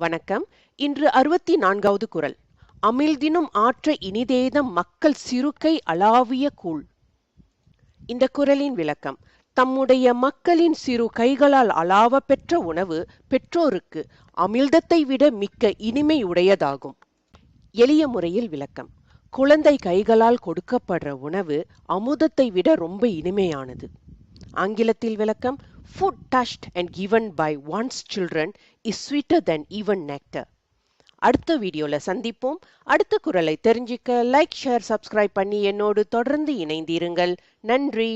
வணக்கம். இன்று அறுபத்தி நான்காவது குரல் அமிழ்தினும் ஆற்ற இனிதேதம் மக்கள் சிறுகை அளாவிய கூழ். இந்த குரலின் விளக்கம் தம்முடைய மக்களின் சிறு கைகளால் அளாவ பெற்ற உணவு பெற்றோருக்கு அமிழ்தத்தை விட மிக்க இனிமை உடையதாகும் எளிய முறையில் விளக்கம் குழந்தை கைகளால் கொடுக்கப்படுற உணவு அமுதத்தை விட ரொம்ப இனிமையானது. ஆங்கிலத்தில் விளக்கம் food touched and given by one's children is sweeter then even nectar அடுத்த வீடியோல சந்திப்போம். அடுத்த குரலை தெரிஞ்சுக்க லைக் ஷேர் சப்ஸ்கிரைப் பண்ணி என்னோடு தொடர்ந்து இணைந்திருங்கள். நன்றி.